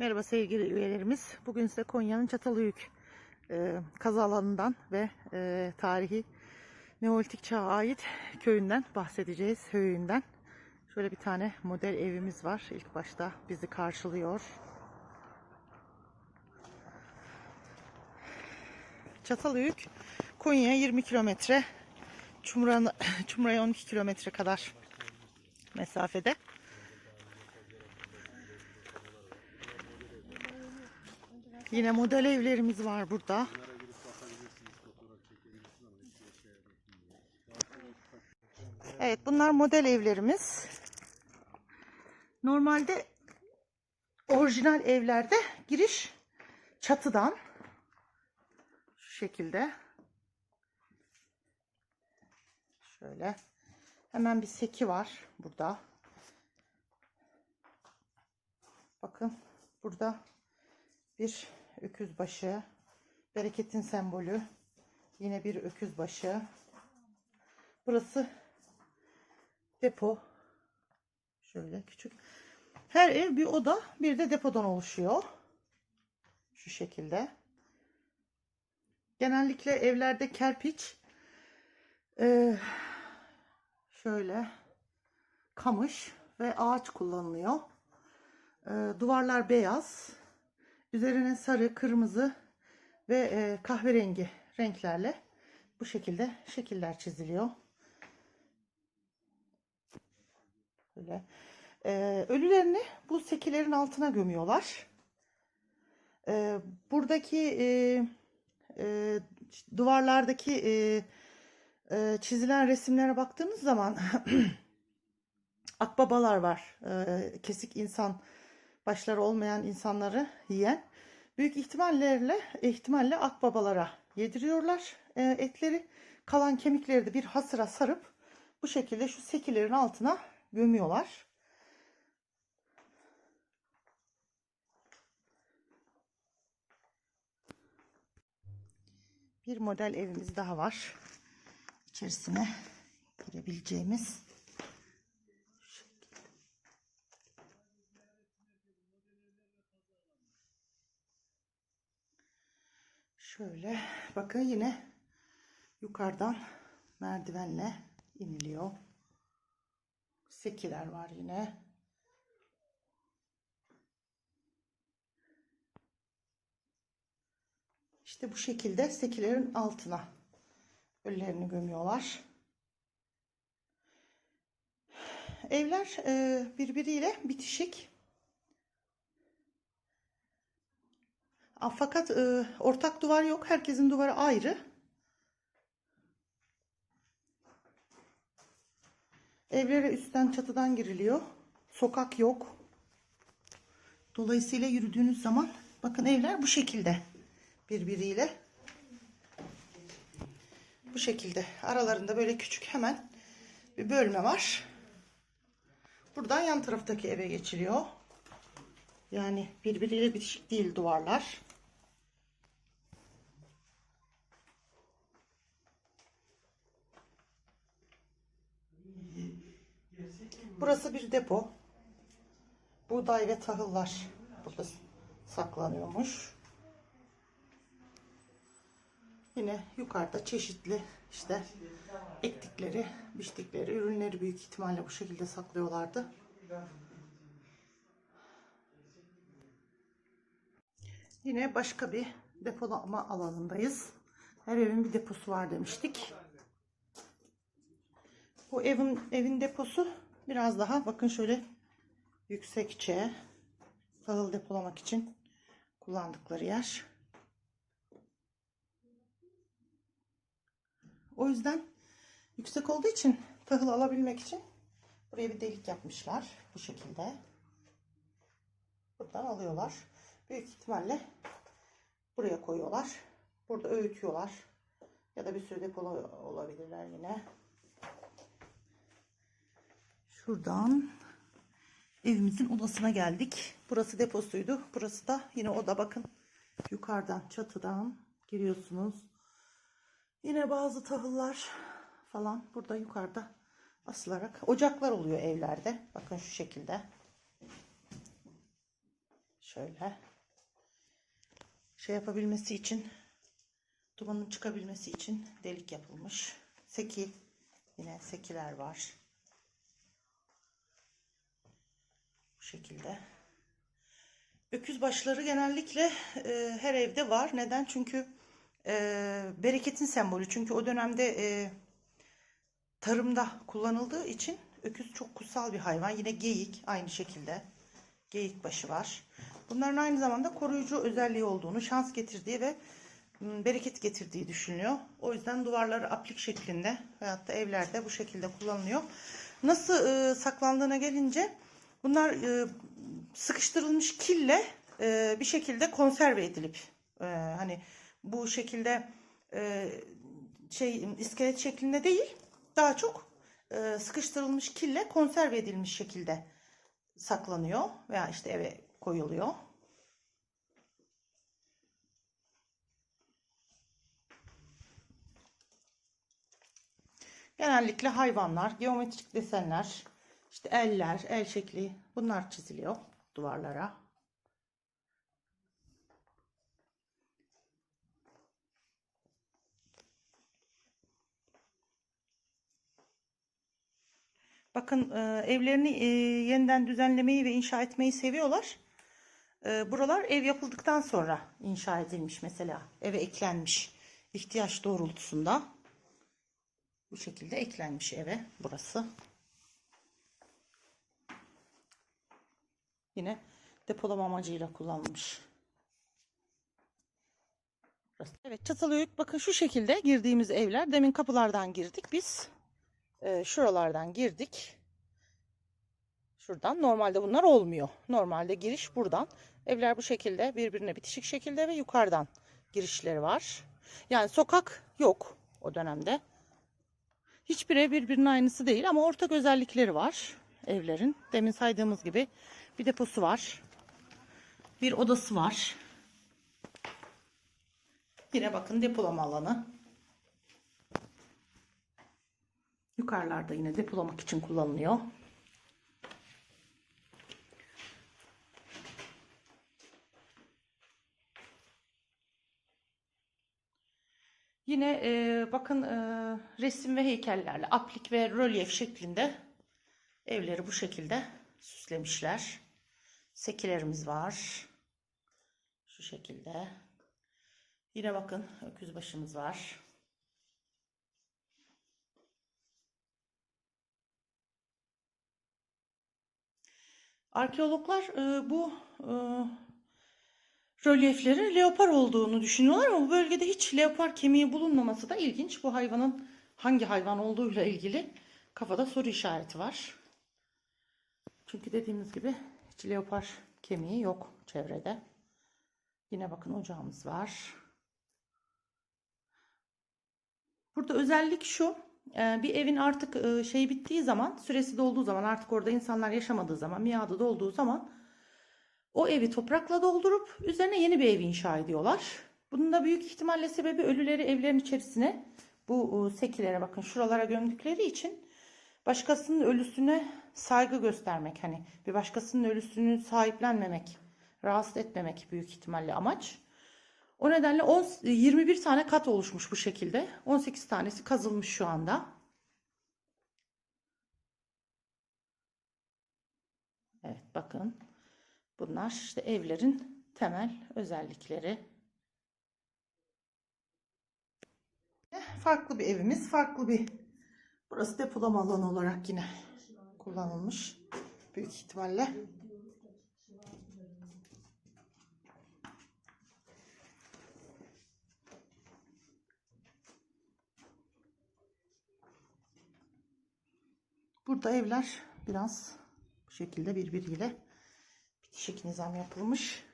Merhaba sevgili üyelerimiz. Bugün size Konya'nın Çatalhöyük e, alanından ve e, tarihi Neolitik çağa ait köyünden bahsedeceğiz. Höyüğünden. Şöyle bir tane model evimiz var. İlk başta bizi karşılıyor. Çatalhöyük Konya'ya 20 kilometre, Çumra'ya 12 kilometre kadar mesafede. Yine model evlerimiz var burada. Evet bunlar model evlerimiz. Normalde orijinal evlerde giriş çatıdan şu şekilde. Şöyle. Hemen bir seki var burada. Bakın burada bir öküz başı, bereketin sembolü, yine bir öküz başı. Burası depo. Şöyle küçük. Her ev bir oda, bir de depodan oluşuyor. Şu şekilde. Genellikle evlerde kerpiç, eee, şöyle kamış ve ağaç kullanılıyor. Eee, duvarlar beyaz. Üzerine sarı, kırmızı ve e, kahverengi renklerle bu şekilde şekiller çiziliyor. Böyle. E, ölülerini bu sekilerin altına gömüyorlar. E, buradaki e, e, duvarlardaki e, e, çizilen resimlere baktığımız zaman akbabalar var. E, kesik insan başları olmayan insanları yiyen büyük ihtimallerle ihtimalle akbabalara yediriyorlar e, etleri. Kalan kemikleri de bir hasıra sarıp bu şekilde şu sekilerin altına gömüyorlar. Bir model evimiz daha var. İçerisine girebileceğimiz. Şöyle bakın yine yukarıdan merdivenle iniliyor. Sekiler var yine. İşte bu şekilde sekilerin altına ölülerini gömüyorlar. Evler e, birbiriyle bitişik. Fakat e, ortak duvar yok. Herkesin duvarı ayrı. Evlere üstten çatıdan giriliyor. Sokak yok. Dolayısıyla yürüdüğünüz zaman bakın evler bu şekilde birbiriyle. Bu şekilde. Aralarında böyle küçük hemen bir bölme var. Buradan yan taraftaki eve geçiliyor. Yani birbiriyle bitişik değil duvarlar. Burası bir depo. Buğday ve tahıllar burada saklanıyormuş. Yine yukarıda çeşitli işte ektikleri, biçtikleri ürünleri büyük ihtimalle bu şekilde saklıyorlardı. Yine başka bir depolama alanındayız. Her evin bir deposu var demiştik. Bu evin evin deposu biraz daha bakın şöyle yüksekçe tahıl depolamak için kullandıkları yer. O yüzden yüksek olduğu için tahıl alabilmek için buraya bir delik yapmışlar bu şekilde. Buradan alıyorlar. Büyük ihtimalle buraya koyuyorlar. Burada öğütüyorlar. Ya da bir sürü depo olabilirler yine. Şuradan evimizin odasına geldik. Burası deposuydu. Burası da yine oda bakın. Yukarıdan çatıdan giriyorsunuz. Yine bazı tahıllar falan burada yukarıda asılarak ocaklar oluyor evlerde. Bakın şu şekilde. Şöyle. Şey yapabilmesi için dumanın çıkabilmesi için delik yapılmış. Seki. Yine sekiler var. Şekilde. Öküz başları genellikle e, her evde var. Neden? Çünkü e, bereketin sembolü. Çünkü o dönemde e, tarımda kullanıldığı için öküz çok kutsal bir hayvan. Yine geyik aynı şekilde. Geyik başı var. Bunların aynı zamanda koruyucu özelliği olduğunu, şans getirdiği ve bereket getirdiği düşünülüyor. O yüzden duvarları aplik şeklinde veyahut da evlerde bu şekilde kullanılıyor. Nasıl e, saklandığına gelince bunlar e, sıkıştırılmış kille e, bir şekilde konserve edilip e, hani bu şekilde e, şey iskelet şeklinde değil daha çok e, sıkıştırılmış kille konserve edilmiş şekilde saklanıyor veya işte eve koyuluyor. Genellikle hayvanlar, geometrik desenler, işte eller, el şekli bunlar çiziliyor duvarlara. Bakın e, evlerini e, yeniden düzenlemeyi ve inşa etmeyi seviyorlar. E, buralar ev yapıldıktan sonra inşa edilmiş mesela. Eve eklenmiş ihtiyaç doğrultusunda. Bu şekilde eklenmiş eve burası. Yine depolama amacıyla kullanılmış. Evet Çatalhöyük bakın şu şekilde girdiğimiz evler. Demin kapılardan girdik biz. Ee, şuralardan girdik. Şuradan. Normalde bunlar olmuyor. Normalde giriş buradan. Evler bu şekilde birbirine bitişik şekilde ve yukarıdan girişleri var. Yani sokak yok o dönemde. Hiçbir ev birbirinin aynısı değil ama ortak özellikleri var evlerin. Demin saydığımız gibi bir deposu var. Bir odası var. Yine bakın depolama alanı. Yukarılarda yine depolamak için kullanılıyor. Yine e, bakın e, resim ve heykellerle aplik ve rölyef şeklinde evleri bu şekilde süslemişler. Sekilerimiz var. Şu şekilde. Yine bakın öküz başımız var. Arkeologlar e, bu e, rölyeflerin leopar olduğunu düşünüyorlar ama bu bölgede hiç leopar kemiği bulunmaması da ilginç. Bu hayvanın hangi hayvan olduğuyla ilgili kafada soru işareti var. Çünkü dediğimiz gibi hiç leopar kemiği yok çevrede. Yine bakın ocağımız var. Burada özellik şu. e, Bir evin artık şey bittiği zaman, süresi dolduğu zaman, artık orada insanlar yaşamadığı zaman, miadı dolduğu zaman o evi toprakla doldurup üzerine yeni bir ev inşa ediyorlar. Bunun da büyük ihtimalle sebebi ölüleri evlerin içerisine bu e, sekilere bakın şuralara gömdükleri için başkasının ölüsüne saygı göstermek hani bir başkasının ölüsünü sahiplenmemek, rahatsız etmemek büyük ihtimalle amaç. O nedenle 10, 21 tane kat oluşmuş bu şekilde. 18 tanesi kazılmış şu anda. Evet bakın. Bunlar işte evlerin temel özellikleri. Farklı bir evimiz, farklı bir burası depolama alanı olarak yine kullanılmış büyük ihtimalle. Burada evler biraz bu şekilde birbiriyle bitişik nizam yapılmış.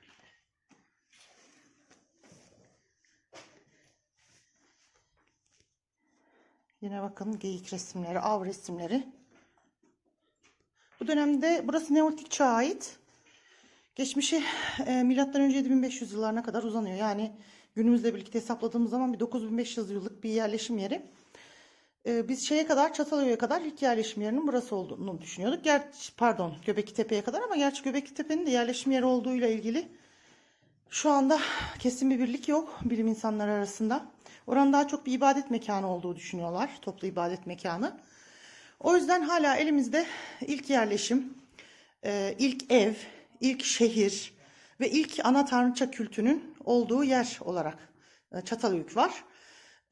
Yine bakın geyik resimleri, av resimleri. Bu dönemde burası Neolitik çağa ait. Geçmişi e, milattan önce 7500 yıllarına kadar uzanıyor. Yani günümüzle birlikte hesapladığımız zaman bir 9500 yıllık bir yerleşim yeri. Ee, biz şeye kadar Çatalhöyük'e kadar ilk yerleşim yerinin burası olduğunu düşünüyorduk. Gerçi pardon Göbekli Tepe'ye kadar ama gerçi Göbekli Tepe'nin de yerleşim yeri olduğuyla ilgili şu anda kesin bir birlik yok bilim insanları arasında. Oranın daha çok bir ibadet mekanı olduğu düşünüyorlar. Toplu ibadet mekanı. O yüzden hala elimizde ilk yerleşim, e, ilk ev, ilk şehir ve ilk ana tanrıça kültünün olduğu yer olarak e, Çatalhöyük var.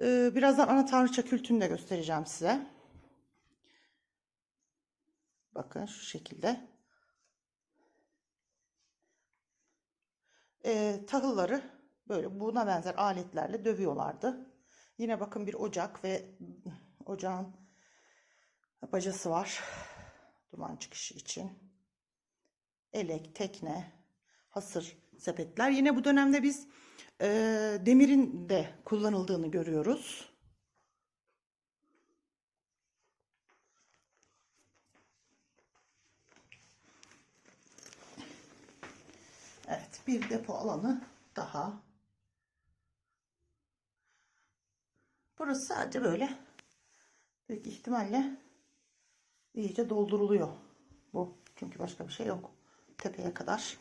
E, Birazdan ana tanrıça kültünü de göstereceğim size. Bakın şu şekilde. tahılları böyle buna benzer aletlerle dövüyorlardı. Yine bakın bir ocak ve ocağın bacası var. Duman çıkışı için. Elek, tekne, hasır sepetler. Yine bu dönemde biz e, demirin de kullanıldığını görüyoruz. Evet, bir depo alanı daha. Burası sadece böyle büyük ihtimalle iyice dolduruluyor. Bu çünkü başka bir şey yok. Tepeye kadar.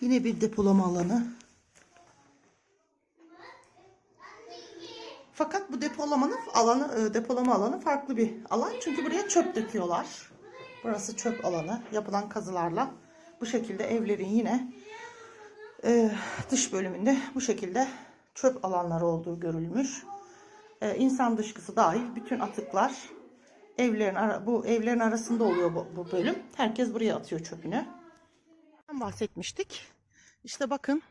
Yine bir depolama alanı. Fakat bu depolamanın alanı, e, depolama alanı farklı bir alan. Çünkü buraya çöp döküyorlar. Burası çöp alanı. Yapılan kazılarla bu şekilde evlerin yine e, dış bölümünde bu şekilde çöp alanları olduğu görülmüş. E, insan dışkısı dahil bütün atıklar evlerin ara- bu evlerin arasında oluyor bu, bu bölüm. Herkes buraya atıyor çöpünü. Bahsetmiştik. İşte bakın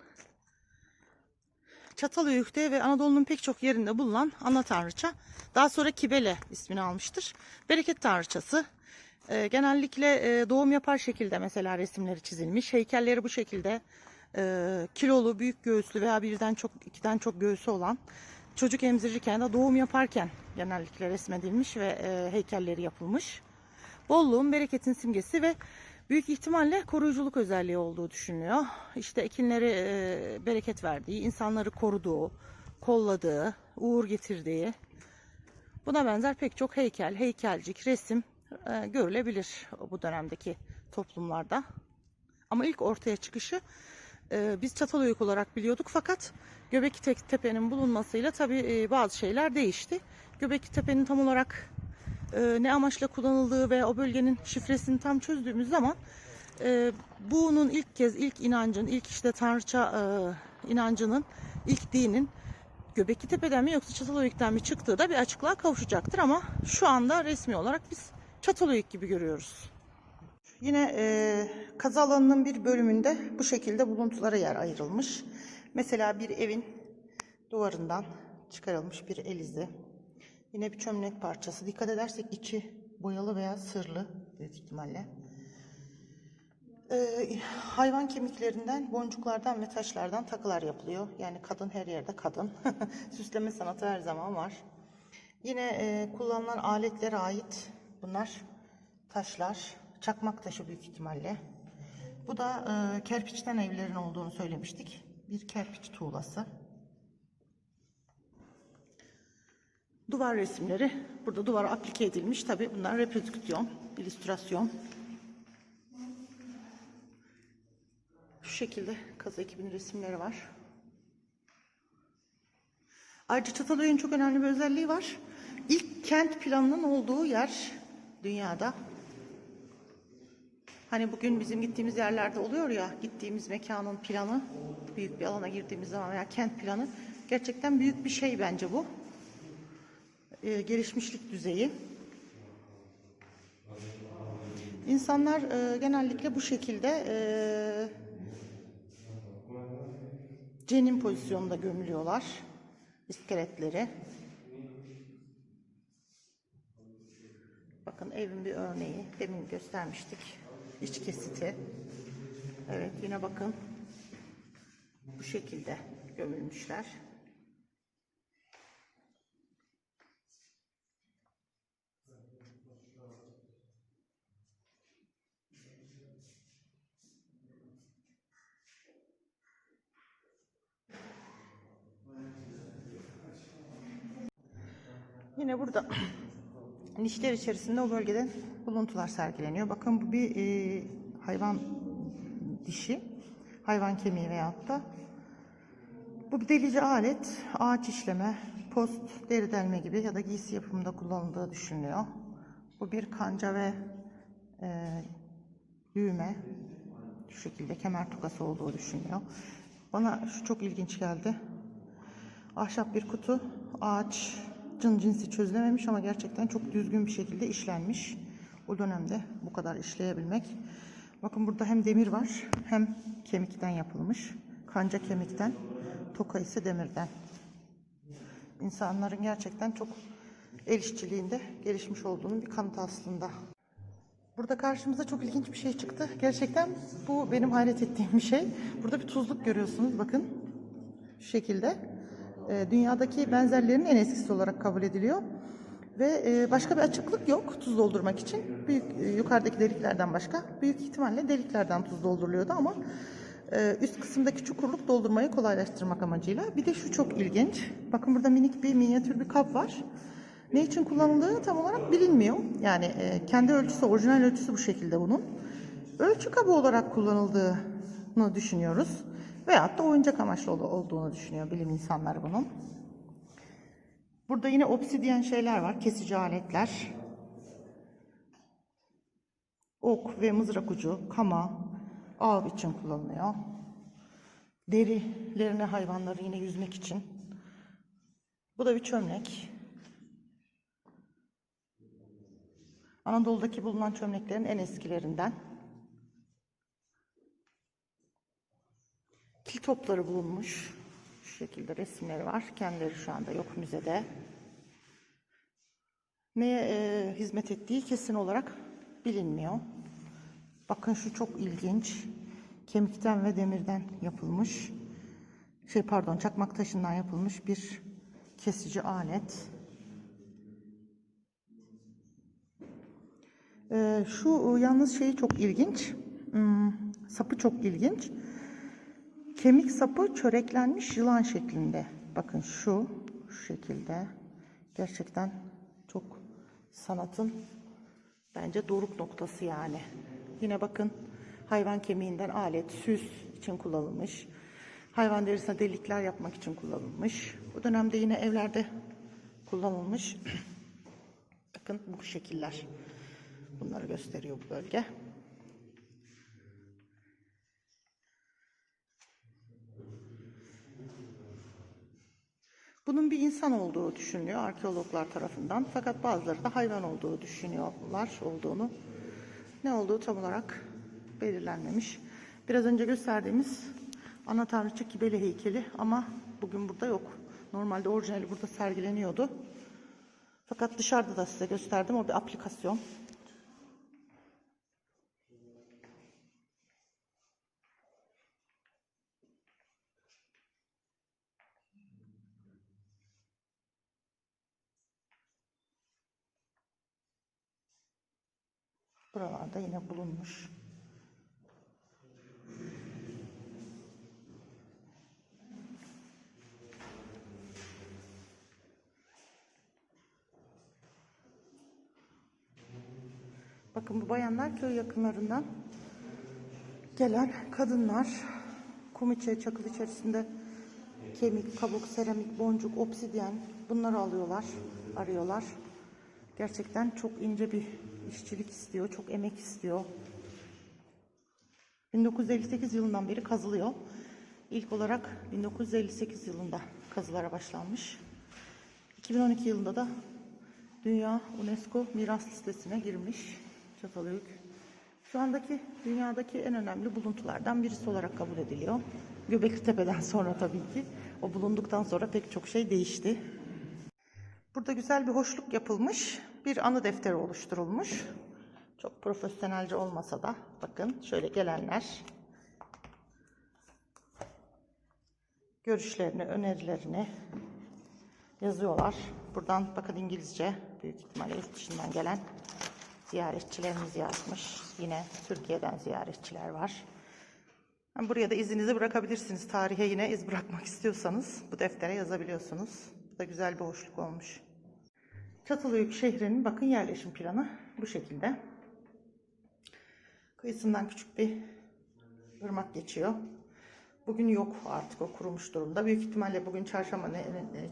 Çatalhöyük'te ve Anadolu'nun pek çok yerinde bulunan ana tanrıça daha sonra Kibele ismini almıştır. Bereket tanrıçası. Ee, genellikle e, doğum yapar şekilde mesela resimleri çizilmiş. Heykelleri bu şekilde e, kilolu, büyük göğüslü veya birden çok ikiden çok göğüsü olan çocuk emzirirken de doğum yaparken genellikle resmedilmiş ve e, heykelleri yapılmış. Bolluğun, bereketin simgesi ve büyük ihtimalle koruyuculuk özelliği olduğu düşünülüyor. İşte ekinleri e, bereket verdiği, insanları koruduğu, kolladığı, uğur getirdiği, buna benzer pek çok heykel, heykelcik, resim e, görülebilir bu dönemdeki toplumlarda. Ama ilk ortaya çıkışı e, biz Çatalhöyük olarak biliyorduk fakat Göbekli Tepe'nin bulunmasıyla tabii e, bazı şeyler değişti. Göbekli Tepe'nin tam olarak e, ne amaçla kullanıldığı ve o bölgenin şifresini tam çözdüğümüz zaman e, bunun ilk kez ilk inancın, ilk işte tanrıça inancının, ilk dinin Göbekli Tepe'den mi yoksa Çatalhöyük'ten mi çıktığı da bir açıklığa kavuşacaktır ama şu anda resmi olarak biz Çatalhöyük gibi görüyoruz. Yine e, kazı alanının bir bölümünde bu şekilde buluntulara yer ayrılmış. Mesela bir evin duvarından çıkarılmış bir el izi. Yine bir çömlek parçası. Dikkat edersek içi boyalı veya sırlı büyük ihtimalle. Ee, hayvan kemiklerinden, boncuklardan ve taşlardan takılar yapılıyor. Yani kadın her yerde kadın. Süsleme sanatı her zaman var. Yine e, kullanılan aletlere ait bunlar taşlar. Çakmak taşı büyük ihtimalle. Bu da e, kerpiçten evlerin olduğunu söylemiştik. Bir kerpiç tuğlası. Duvar resimleri. Burada duvara aplike edilmiş. Tabi bunlar reprodüksiyon, illüstrasyon. Şu şekilde kazı ekibinin resimleri var. Ayrıca Çatalhöyük'ün çok önemli bir özelliği var. İlk kent planının olduğu yer dünyada. Hani bugün bizim gittiğimiz yerlerde oluyor ya, gittiğimiz mekanın planı, büyük bir alana girdiğimiz zaman veya kent planı. Gerçekten büyük bir şey bence bu. Ee, gelişmişlik düzeyi. İnsanlar e, genellikle bu şekilde e, cenin pozisyonunda gömülüyorlar iskeletleri. Bakın evin bir örneği. Demin göstermiştik. İç kesiti. Evet yine bakın. Bu şekilde gömülmüşler. Yine burada nişler içerisinde o bölgeden buluntular sergileniyor. Bakın bu bir e, hayvan dişi, hayvan kemiği veyahut da bu bir delici alet, ağaç işleme, post, deri delme gibi ya da giysi yapımında kullanıldığı düşünülüyor. Bu bir kanca ve e, düğme, şu şekilde kemer tokası olduğu düşünülüyor. Bana şu çok ilginç geldi. Ahşap bir kutu, ağaçın cinsi çözülememiş ama gerçekten çok düzgün bir şekilde işlenmiş. O dönemde bu kadar işleyebilmek. Bakın burada hem demir var hem kemikten yapılmış. Kanca kemikten, toka ise demirden. İnsanların gerçekten çok el işçiliğinde gelişmiş olduğunun bir kanıtı aslında. Burada karşımıza çok ilginç bir şey çıktı. Gerçekten bu benim hayret ettiğim bir şey. Burada bir tuzluk görüyorsunuz bakın. Şu şekilde. Ee, dünyadaki benzerlerinin en eskisi olarak kabul ediliyor. Ve e, başka bir açıklık yok tuz doldurmak için. Büyük e, yukarıdaki deliklerden başka. Büyük ihtimalle deliklerden tuz dolduruluyordu ama e, üst kısımdaki çukurluk doldurmayı kolaylaştırmak amacıyla. Bir de şu çok ilginç. Bakın burada minik bir minyatür bir kap var. Ne için kullanıldığı tam olarak bilinmiyor. Yani kendi ölçüsü, orijinal ölçüsü bu şekilde bunun. Ölçü kabı olarak kullanıldığını düşünüyoruz. Veyahut da oyuncak amaçlı ol- olduğunu düşünüyor bilim insanları bunun. Burada yine obsidyen şeyler var, kesici aletler. Ok ve mızrak ucu, kama, av için kullanılıyor. Derilerine hayvanları yine yüzmek için. Bu da bir çömlek. Anadolu'daki bulunan çömleklerin en eskilerinden. Topları bulunmuş. Şu şekilde resimleri var. Kendileri şu anda yok müzede. Neye e, hizmet ettiği kesin olarak bilinmiyor. Bakın şu çok ilginç. Kemikten ve demirden yapılmış. Şey pardon çakmak taşından yapılmış bir kesici alet. Ee, şu yalnız şeyi çok ilginç. Hmm, sapı çok ilginç. Kemik sapı çöreklenmiş yılan şeklinde. Bakın şu, şu şekilde. Gerçekten çok sanatın bence doruk noktası yani. Yine bakın hayvan kemiğinden alet, süs için kullanılmış. Hayvan derisine delikler yapmak için kullanılmış. Bu dönemde yine evlerde kullanılmış. bakın bu şekiller. Bunları gösteriyor bu bölge. Bunun bir insan olduğu düşünülüyor arkeologlar tarafından. Fakat bazıları da hayvan olduğu düşünüyorlar olduğunu. Ne olduğu tam olarak belirlenmemiş. Biraz önce gösterdiğimiz ana tanrıça Kibele heykeli ama bugün burada yok. Normalde orijinali burada sergileniyordu. Fakat dışarıda da size gösterdim. O bir aplikasyon. Buralarda yine bulunmuş. Bakın bu bayanlar köy yakınlarından gelen kadınlar kum içe çakıl içerisinde kemik, kabuk, seramik, boncuk, obsidyen bunları alıyorlar, arıyorlar. Gerçekten çok ince bir işçilik istiyor, çok emek istiyor. 1958 yılından beri kazılıyor. İlk olarak 1958 yılında kazılara başlanmış. 2012 yılında da Dünya UNESCO Miras Listesi'ne girmiş Çatalhöyük. Şu andaki dünyadaki en önemli buluntulardan birisi olarak kabul ediliyor. Göbekli Tepe'den sonra tabii ki. O bulunduktan sonra pek çok şey değişti. Burada güzel bir hoşluk yapılmış. Bir anı defteri oluşturulmuş. Çok profesyonelce olmasa da bakın şöyle gelenler görüşlerini, önerilerini yazıyorlar. Buradan bakın İngilizce büyük ihtimalle yurt dışından gelen ziyaretçilerimiz yazmış. Yine Türkiye'den ziyaretçiler var. Buraya da izinizi bırakabilirsiniz. Tarihe yine iz bırakmak istiyorsanız bu deftere yazabiliyorsunuz. Bu da güzel bir hoşluk olmuş. Çatalhöyük şehrinin bakın yerleşim planı bu şekilde. Kıyısından küçük bir ırmak geçiyor. Bugün yok artık o kurumuş durumda. Büyük ihtimalle bugün çarşamba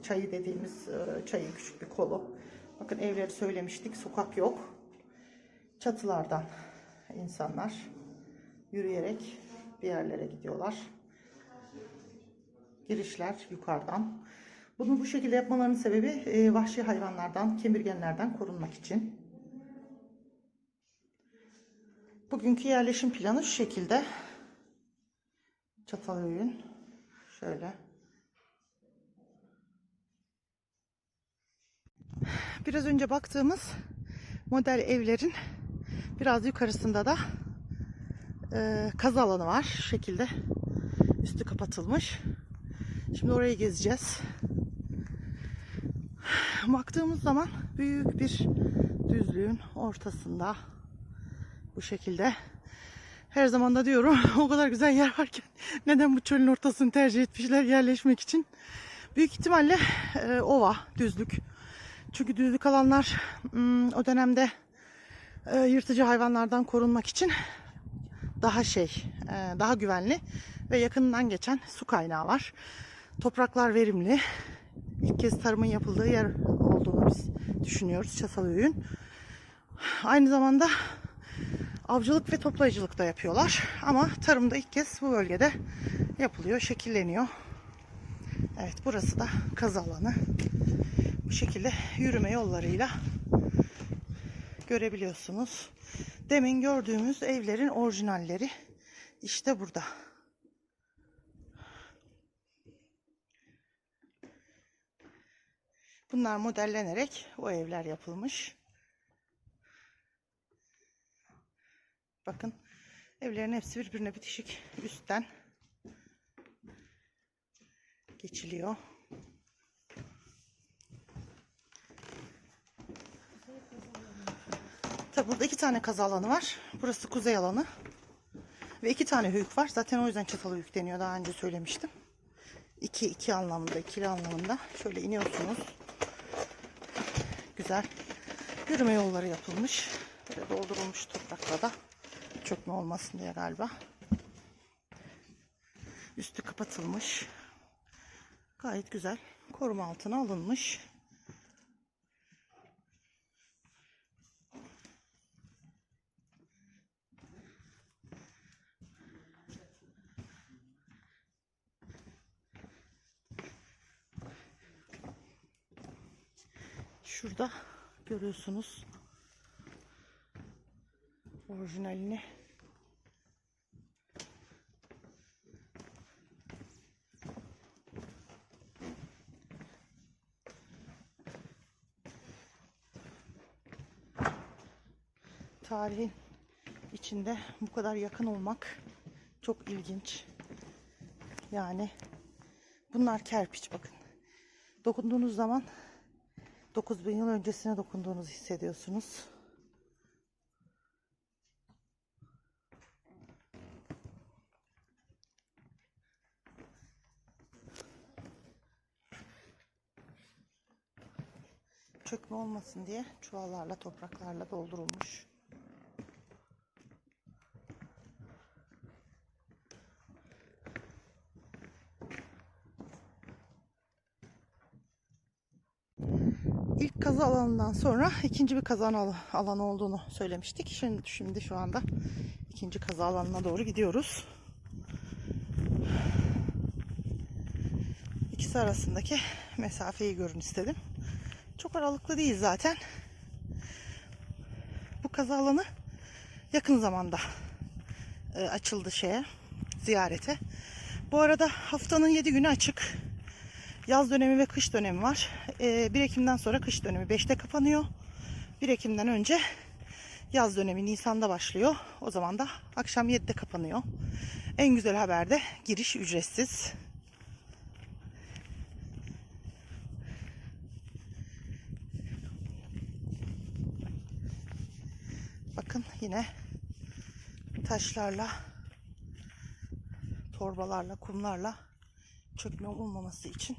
çayı dediğimiz e, çayın küçük bir kolu. Bakın evleri söylemiştik. Sokak yok. Çatılardan insanlar yürüyerek bir yerlere gidiyorlar. Girişler yukarıdan. Bunu bu şekilde yapmalarının sebebi e, vahşi hayvanlardan, kemirgenlerden korunmak için. Bugünkü yerleşim planı şu şekilde. Çatalhöyük'ün şöyle. Biraz önce baktığımız model evlerin biraz yukarısında da e, kazı alanı var. Şu şekilde üstü kapatılmış. Şimdi orayı gezeceğiz. Baktığımız zaman büyük bir düzlüğün ortasında bu şekilde. Her zaman da diyorum o kadar güzel yer varken neden bu çölün ortasını tercih etmişler yerleşmek için. Büyük ihtimalle e, ova, düzlük. Çünkü düzlük alanlar hmm, o dönemde e, yırtıcı hayvanlardan korunmak için daha şey, e, daha güvenli ve yakından geçen su kaynağı var. Topraklar verimli. İlk kez tarımın yapıldığı yer olduğunu biz düşünüyoruz Çatalhöyük'ün. Aynı zamanda avcılık ve toplayıcılık da yapıyorlar. Ama tarımda ilk kez bu bölgede yapılıyor, şekilleniyor. Evet burası da kazı alanı. Bu şekilde yürüme yollarıyla görebiliyorsunuz. Demin gördüğümüz evlerin orijinalleri işte burada. Bunlar modellenerek o evler yapılmış. Bakın evlerin hepsi birbirine bitişik üstten geçiliyor. Tabi burada iki tane kazı alanı var. Burası kuzey alanı. Ve iki tane höyük var. Zaten o yüzden çatal höyük deniyor. Daha önce söylemiştim. İki, iki anlamında, ikili anlamında. Şöyle iniyorsunuz. Güzel. Yürüme yolları yapılmış. Böyle doldurulmuş toprakla da. Çökme olmasın diye galiba. Üstü kapatılmış. Gayet güzel. Koruma altına alınmış. Şurada görüyorsunuz orijinalini. Tarihin içinde bu kadar yakın olmak çok ilginç. Yani bunlar kerpiç bakın. Dokunduğunuz zaman 9000 yıl öncesine dokunduğunuzu hissediyorsunuz. Çökme olmasın diye çuvallarla, topraklarla doldurulmuş. İlk alanından sonra ikinci bir kazan al- alanı olduğunu söylemiştik. Şimdi, şimdi şu anda ikinci kazı alanına doğru gidiyoruz. İkisi arasındaki mesafeyi görün istedim. Çok aralıklı değil zaten. Bu kazı alanı yakın zamanda e, açıldı şeye, ziyarete. Bu arada haftanın 7 günü açık. Yaz dönemi ve kış dönemi var. Ee, 1 Ekim'den sonra kış dönemi 5'te kapanıyor. 1 Ekim'den önce yaz dönemi Nisan'da başlıyor. O zaman da akşam 7'de kapanıyor. En güzel haber de giriş ücretsiz. Bakın yine taşlarla, torbalarla, kumlarla çökme olmaması için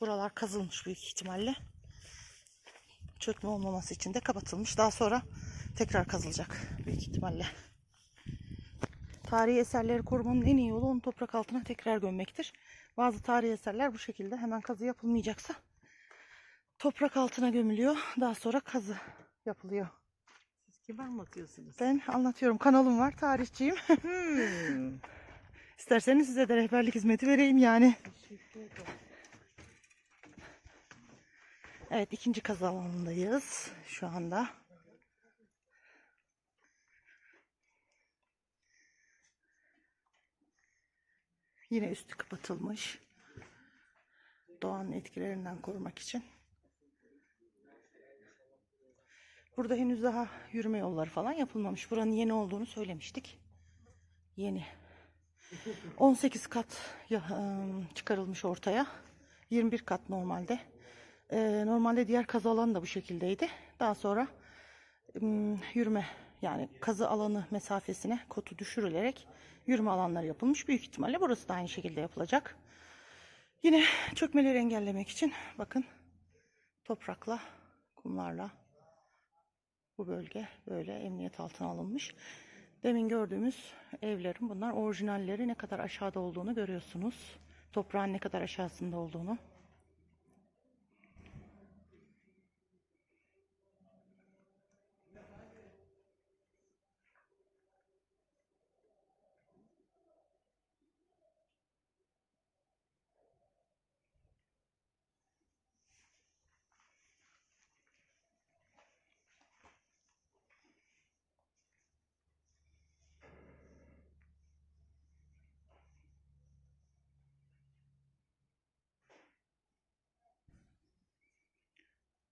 buralar kazılmış büyük ihtimalle. Çökme olmaması için de kapatılmış. Daha sonra tekrar kazılacak büyük ihtimalle. Tarihi eserleri korumanın en iyi yolu onu toprak altına tekrar gömmektir. Bazı tarihi eserler bu şekilde hemen kazı yapılmayacaksa toprak altına gömülüyor. Daha sonra kazı yapılıyor. Siz kim anlatıyorsunuz? Ben anlatıyorum. Kanalım var. Tarihçiyim. Hmm. İsterseniz size de rehberlik hizmeti vereyim yani. Teşekkür ederim. Evet ikinci kazı alanındayız şu anda. Yine üstü kapatılmış. Doğanın etkilerinden korumak için. Burada henüz daha yürüme yolları falan yapılmamış. Buranın yeni olduğunu söylemiştik. Yeni. 18 kat ım, çıkarılmış ortaya. 21 kat normalde. Ee, normalde diğer kazı alanı da bu şekildeydi. Daha sonra ım, yürüme yani kazı alanı mesafesine kotu düşürülerek yürüme alanları yapılmış. Büyük ihtimalle burası da aynı şekilde yapılacak. Yine çökmeleri engellemek için bakın toprakla, kumlarla bu bölge böyle emniyet altına alınmış. Demin gördüğümüz evlerin bunlar orijinalleri ne kadar aşağıda olduğunu görüyorsunuz. Toprağın ne kadar aşağısında olduğunu.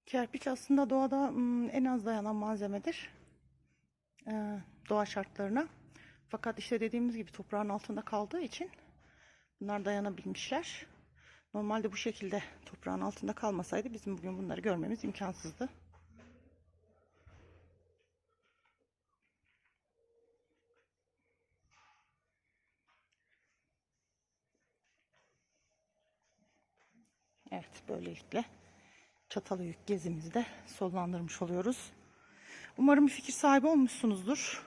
Kerpiç aslında doğada en az dayanan malzemedir. Ee, doğa şartlarına. Fakat işte dediğimiz gibi toprağın altında kaldığı için bunlar dayanabilmişler. Normalde bu şekilde toprağın altında kalmasaydı bizim bugün bunları görmemiz imkansızdı. Evet böylelikle Çatalhöyük gezimizi de sonlandırmış oluyoruz. Umarım bir fikir sahibi olmuşsunuzdur.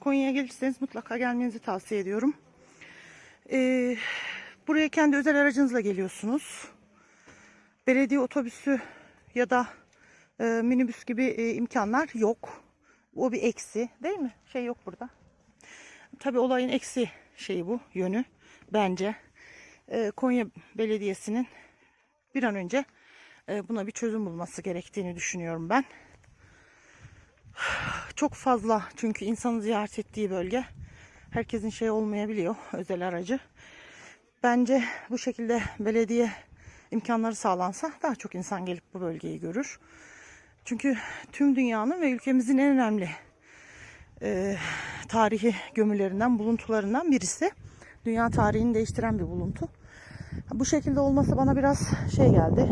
Konya'ya gelirseniz mutlaka gelmenizi tavsiye ediyorum. Ee, buraya kendi özel aracınızla geliyorsunuz. Belediye otobüsü ya da e, minibüs gibi e, imkanlar yok. O bir eksi değil mi? Şey yok burada. Tabii olayın eksi şeyi bu yönü bence. Ee, Konya Belediyesi'nin bir an önce e, buna bir çözüm bulması gerektiğini düşünüyorum ben. Çok fazla çünkü insanı ziyaret ettiği bölge. Herkesin şey olmayabiliyor özel aracı. Bence bu şekilde belediye imkanları sağlansa daha çok insan gelip bu bölgeyi görür. Çünkü tüm dünyanın ve ülkemizin en önemli e, tarihi gömülerinden, buluntularından birisi. Dünya tarihini değiştiren bir buluntu. Bu şekilde olması bana biraz şey geldi.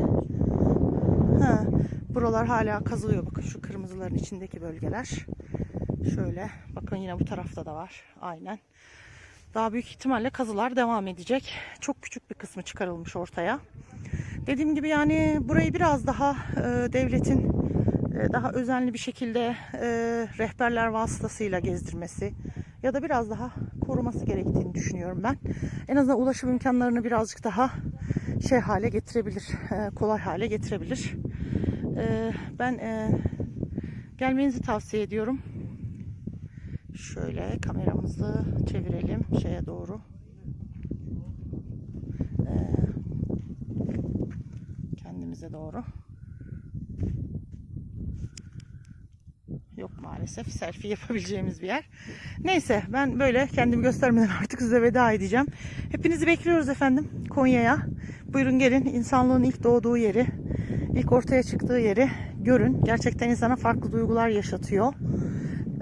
Buralar hala kazılıyor. Bakın şu kırmızıların içindeki bölgeler. Şöyle. Bakın yine bu tarafta da var. Aynen. Daha büyük ihtimalle kazılar devam edecek. Çok küçük bir kısmı çıkarılmış ortaya. Dediğim gibi yani burayı biraz daha e, devletin e, daha özenli bir şekilde e, rehberler vasıtasıyla gezdirmesi ya da biraz daha koruması gerektiğini düşünüyorum ben. En azından ulaşım imkanlarını birazcık daha şey hale getirebilir, e, kolay hale getirebilir. E, ben e, gelmenizi tavsiye ediyorum. Şöyle kameramızı çevirelim şeye doğru. E, kendimize doğru. Yok maalesef selfie yapabileceğimiz bir yer. Neyse ben böyle kendimi göstermeden artık size veda edeceğim. Hepinizi bekliyoruz efendim Konya'ya. Buyurun gelin insanlığın ilk doğduğu yeri, ilk ortaya çıktığı yeri görün. Gerçekten insana farklı duygular yaşatıyor.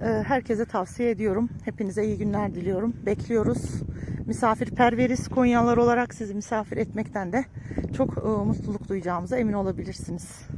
Ee, Herkese tavsiye ediyorum. Hepinize iyi günler diliyorum. Bekliyoruz. Misafirperveriz Konyalılar olarak sizi misafir etmekten de çok e, mutluluk duyacağımıza emin olabilirsiniz.